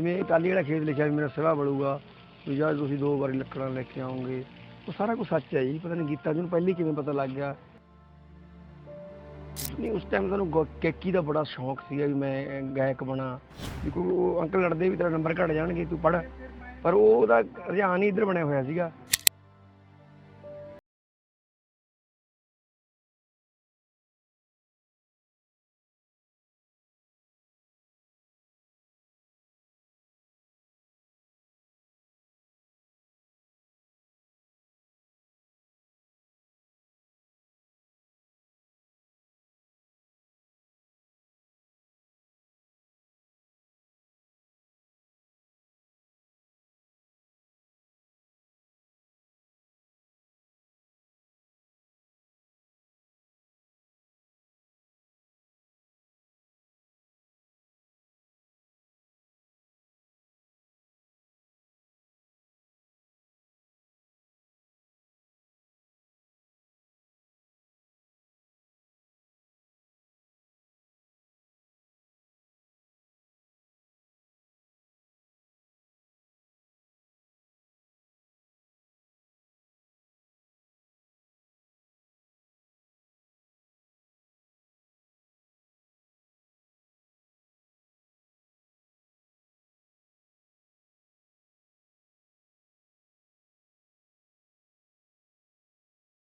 ਜਿਵੇਂ ਟਾਲੀ ਜਿਹੜਾ ਖੇਤ ਲਿਖਿਆ ਵੀ ਮੇਰਾ ਸਿਵਾ ਬਲੂਗਾ ਵੀ ਜਦ ਤੁਸੀਂ ਦੋ ਵਾਰੀ ਲੱਕੜਾਂ ਲੈ ਕੇ ਆਓਗੇ ਉਹ ਸਾਰਾ ਕੁਝ ਸੱਚ ਹੈ ਜੀ, ਪਤਾ ਨਹੀਂ ਗੀਤਾ ਜੀ ਨੂੰ ਪਹਿਲੀ ਕਿਵੇਂ ਪਤਾ ਲੱਗ ਗਿਆ। ਨਹੀਂ, ਉਸ ਟਾਈਮ ਤੁਹਾਨੂੰ ਕੈਕੀ ਦਾ ਬੜਾ ਸ਼ੌਂਕ ਸੀਗਾ ਵੀ ਮੈਂ ਗਾਇਕ ਬਣਾ। ਵੀ ਕੋਈ ਉਹ ਅੰਕਲ ਲੜਦੇ ਵੀ ਤੇਰਾ ਨੰਬਰ ਘਟ ਜਾਣਗੇ, ਤੂੰ ਪੜ ਪਰ ਉਹਦਾ ਰੁਝਾਨ ਹੀ ਇੱਧਰ ਬਣਿਆ ਹੋਇਆ ਸੀਗਾ।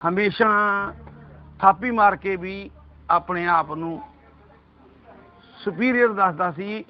ਹਮੇਸ਼ਾ ਥਾਪੀ ਮਾਰ ਕੇ ਵੀ ਆਪਣੇ ਆਪ ਨੂੰ ਸੁਪੀਰੀਅਰ ਦੱਸਦਾ ਸੀ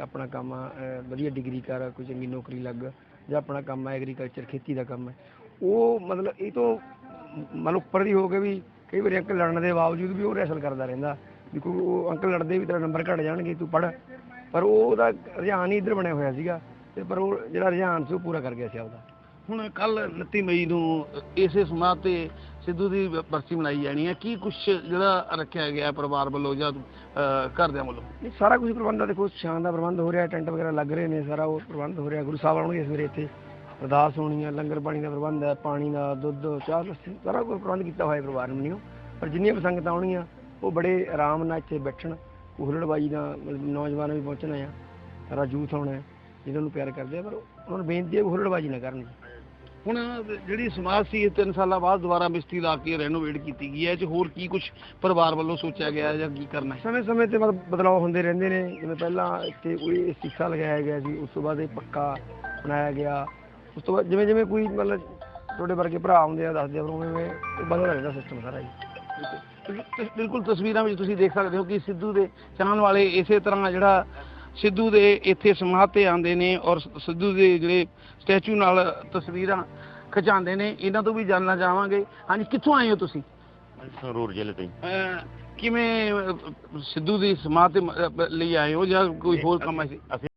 ਆਪਣਾ ਕੰਮ ਆ, ਵਧੀਆ ਡਿਗਰੀ ਕਰ ਕੋਈ ਚੰਗੀ ਨੌਕਰੀ ਲੱਗ ਜਾਂ ਆਪਣਾ ਕੰਮ ਹੈ ਐਗਰੀਕਲਚਰ ਖੇਤੀ ਦਾ ਕੰਮ ਹੈ। ਉਹ ਮਤਲਬ ਇਹ ਤੋਂ ਮਤਲਬ ਉੱਪਰ ਦੀ ਹੋ ਕੇ ਵੀ ਕਈ ਵਾਰੀ ਅੰਕਲ ਲੜਨ ਦੇ ਬਾਵਜੂਦ ਵੀ ਉਹ ਰੈਸਲ ਕਰਦਾ ਰਹਿੰਦਾ। ਵੀ ਕੋਈ ਉਹ ਅੰਕਲ ਲੜਦੇ ਵੀ ਤੇਰਾ ਨੰਬਰ ਘਟ ਜਾਣਗੇ ਤੂੰ ਪੜ ਪਰ ਉਹ ਉਹਦਾ ਰੁਝਾਨ ਹੀ ਇੱਧਰ ਬਣਿਆ ਹੋਇਆ ਸੀਗਾ ਤੇ ਪਰ ਉਹ ਜਿਹੜਾ ਰੁਝਾਨ ਸੀ ਉਹ ਪੂਰਾ ਕਰ ਗਿਆ ਸੀ ਆਪਦਾ। ਹੁਣ ਕੱਲ 29 ਮਈ ਨੂੰ ਇਸੇ ਸਮਾਂ ਤੇ ਸਿੱਧੂ ਦੀ ਬਰਸੀ ਮਨਾਈ ਜਾਣੀ ਹੈ। ਕੀ ਕੁਝ ਜਿਹੜਾ ਰੱਖਿਆ ਗਿਆ ਪਰਿਵਾਰ ਵੱਲੋਂ ਜਾਂ ਅਹ, ਘਰਦਿਆਂ ਵੱਲੋਂ? ਇਹ ਸਾਰਾ ਕੁਝ ਪ੍ਰਬੰਧ ਆ। ਦੇਖੋ ਸ਼ਾਨ ਦਾ ਪ੍ਰਬੰਧ ਹੋ ਰਿਹਾ ਟੈਂਟ ਵਗੈਰਾ ਲੱਗ ਰਹੇ ਨੇ ਸਾਰਾ ਉਹ ਪ੍ਰਬੰਧ ਹੋ ਰਿਹਾ। ਗੁਰੂ ਸਾਹਿਬ ਆਉਣਗੇ ਸਵੇਰੇ ਇੱਥੇ। ਅਰਦਾਸ ਹੋਣੀ ਹੈ ਲੰਗਰ ਪਾਣੀ ਦਾ ਪ੍ਰਬੰਧ ਹੈ ਪਾਣੀ ਦਾ ਦੁੱਧ ਚਾਹ ਲੱਸੀ ਸਾਰਾ ਕੁਝ ਪ੍ਰਬੰਧ ਕੀਤਾ ਹੋਇਆ ਪਰਿਵਾਰ ਨੂੰ ਪਰ ਜਿੰਨੀਆਂ ਵੀ ਸੰਗਤਾਂ ਆਉਣਗੀਆਂ ਉਹ ਬੜੇ ਆਰਾਮ ਨਾਲ ਇੱਥੇ ਬੈਠਣ। ਹੁਲੜਬਾਜੀ ਦਾ ਮਤਲਬ ਨੌਜਵਾਨ ਵੀ ਪਹੁੰਚਣਾ ਆ ਸਾਰਾ ਯੂਥ ਆਉਣਾ ਜਿਹਨਾਂ ਨੂੰ ਪਿਆਰ ਕਰਦੇ ਆ। ਪਰ ਉਹਨਾਂ ਨੂੰ ਬੇਨਤੀ ਹੈ ਕਿ ਹੁਲੜਬਾਜੀ ਨਾ ਕਰਨ। ਹੁਣ ਜਿਹੜੀ ਸਮਾਜ ਸੀ ਇਹ 3 ਸਾਲਾਂ ਬਾਅਦ ਦੁਬਾਰਾ ਮਿਸਤਰੀ ਲਾ ਕੇ ਰੈਨੋਵੇਟ ਕੀਤੀ ਗਈ ਹੈ ਇਹ 'ਚ ਹੋਰ ਕੀ ਕੁਝ ਪਰਿਵਾਰ ਵੱਲੋਂ ਸੋਚਿਆ ਗਿਆ ਹੈ ਜਾਂ ਕੀ ਕਰਨਾ ਹੈ? ਸਮੇਂ ਸਮੇਂ ਤੇ ਮਤਲਬ ਬਦਲਾਅ ਹੁੰਦੇ ਰਹਿੰਦੇ ਨੇ। ਜਿਵੇਂ ਪਹਿਲਾਂ ਇੱਥੇ ਕੋਈ ਸਿੱਖਾ ਲਗਾਇਆ ਗਿਆ ਸੀ ਉਸ ਤੋਂ ਬਾਅਦ ਇਹ ਪੱਕਾ ਬਣਾਇਆ ਗਿਆ। ਉਸ ਤੋਂ ਬਾਅਦ ਜਿਵੇਂ ਜਿਵੇਂ ਕੋਈ ਮਤਲਬ ਤੁਹਾਡੇ ਵਰਗੇ ਭਰਾ ਆਉਂਦੇ ਆ ਦੱਸਦੇ ਆ ਫਿਰ ਉਵੇਂ ਉਵੇਂ ਇਹ ਬਦਲਦਾ ਰਹਿੰਦਾ ਸਿਸਟਮ ਸਾਰਾ ਜੀ। ਬਿਲਕੁਲ- ਬਿਲਕੁਲ ਤਸਵੀਰਾਂ ਵਿੱਚ ਤੁਸੀਂ ਦੇਖ ਸਕਦੇ ਹੋ ਕਿ ਸਿੱਧੂ ਦੇ ਚਾਹਣ ਵਾਲੇ ਇਸੇ ਤਰ੍ਹਾਂ ਜਿਹੜਾ ਸਿੱਧੂ ਦੇ ਇੱਥੇ ਸਮਾਧ ਤੇ ਆਉਂਦੇ ਨੇ ਔਰ ਸਿੱਧੂ ਦੇ ਜਿਹੜੇ ਸਟੈਚੂ ਨਾਲ ਤਸਵੀਰਾਂ ਖਿਚਾਉਂਦੇ ਨੇ ਇਹਨਾਂ ਤੋਂ ਵੀ ਜਾਣਨਾ ਚਾਹਾਂਗੇ। ਹਾਂਜੀ ਕਿੱਥੋਂ ਆਏ ਹੋ ਤੁਸੀਂ? ਸੰਗਰੂਰ ਜ਼ਿਲ੍ਹੇ ਤੋਂ ਕਿਵੇਂ ਸਿੱਧੂ ਦੀ ਸਮਾਧ ਤੇ ਮ- ਅਹ, ਲਈ ਆਏ ਹੋ ਜਾਂ ਕੋਈ ਹੋਰ ਕੰਮ ਹੈ? ਅਸੀਂ